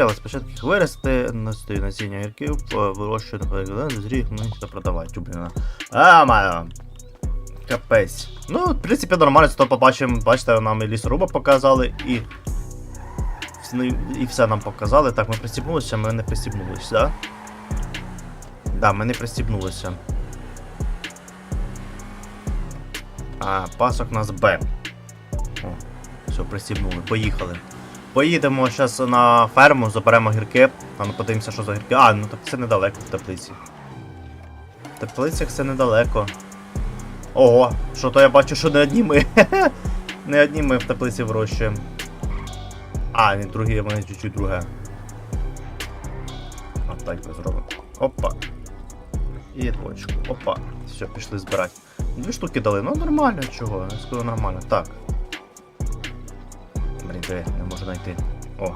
але спочатку їх вирости, настою насіння гірків, вирощую на зріг, ну і продавати, блін. А, маю. Капець. Ну, в принципі, нормально, то побачимо, бачите, нам і лісоруба показали, і. І все нам показали. Так, ми пристібнулися, ми не пристібнулися, да? Да, ми не пристібнулися. А, пасок нас Б. О, все, пристібнули, поїхали. Поїдемо зараз на ферму, заберемо гірки, а ну подивимося, що за гірки. А, ну так це недалеко в теплиці. В теплицях це недалеко. Ого, що то я бачу, що не одні ми. не одні ми в теплиці вирощуємо. А, не другі, вони чуть-чуть друге. А так ми зробимо. Опа. І двочку. Опа. Все, пішли збирати. Дві штуки дали, ну нормально, чого, я скажу нормально. Так. Блін, де, не можу знайти. О,